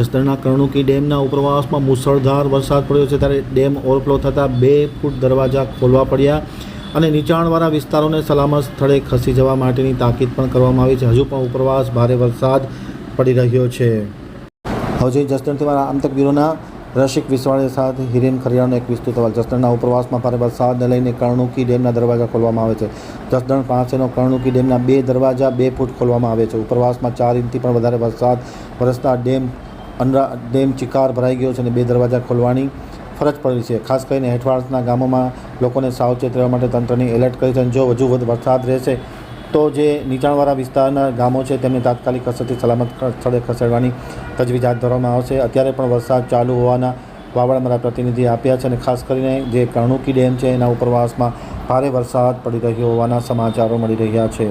જસદણના કર્ણુકી ડેમના ઉપરવાસમાં મુસળધાર વરસાદ પડ્યો છે ત્યારે ડેમ ઓવરફ્લો થતાં બે ફૂટ દરવાજા ખોલવા પડ્યા અને નીચાણવાળા વિસ્તારોને સલામત સ્થળે ખસી જવા માટેની તાકીદ પણ કરવામાં આવી છે. હજુ પણ ઉપરવાસ ભારે વરસાદ પડી રહ્યો છે. હવે જસદણથી મારા આમતક બ્યુરોના રસિક વિશ્વાળે સાથે હિરેન ખરિયાનો એક વિસ્તૃત અહેવાલ. જસદણના ઉપરવાસમાં ભારે વરસાદને લઈને કર્ણુકી ડેમના દરવાજા ખોલવામાં આવે છે. જસદણ પાસેનો કર્ણુકી ડેમના બે દરવાજા બે ફૂટ ખોલવામાં આવે છે. ઉપરવાસમાં ચાર ઇંચથી પણ વધારે વરસાદ વરસતા ડેમ અંડરા ડેમ ચિકાર ભરાઈ ગયો છે અને બે દરવાજા ખોલવાની ફરજ પડી છે. ખાસ કરીને હેઠવાળના ગામોમાં લોકોને સાવચેત રહેવા માટે તંત્રની એલર્ટ કરી છે અને જો વધુ વરસાદ રહેશે, તો જે નીચાણવાળા વિસ્તારના ગામો છે તેમને તાત્કાલિક અસરથી સલામત સ્થળે ખસેડવાની તજવીજ હાથ ધરવામાં આવશે. અત્યારે પણ વરસાદ ચાલુ હોવાના વાવડ પ્રતિનિધિ આપ્યા છે અને ખાસ કરીને જે કણુકી ડેમ છે, એના ઉપરવાસમાં ભારે વરસાદ પડી રહ્યો હોવાના સમાચારો મળી રહ્યા છે.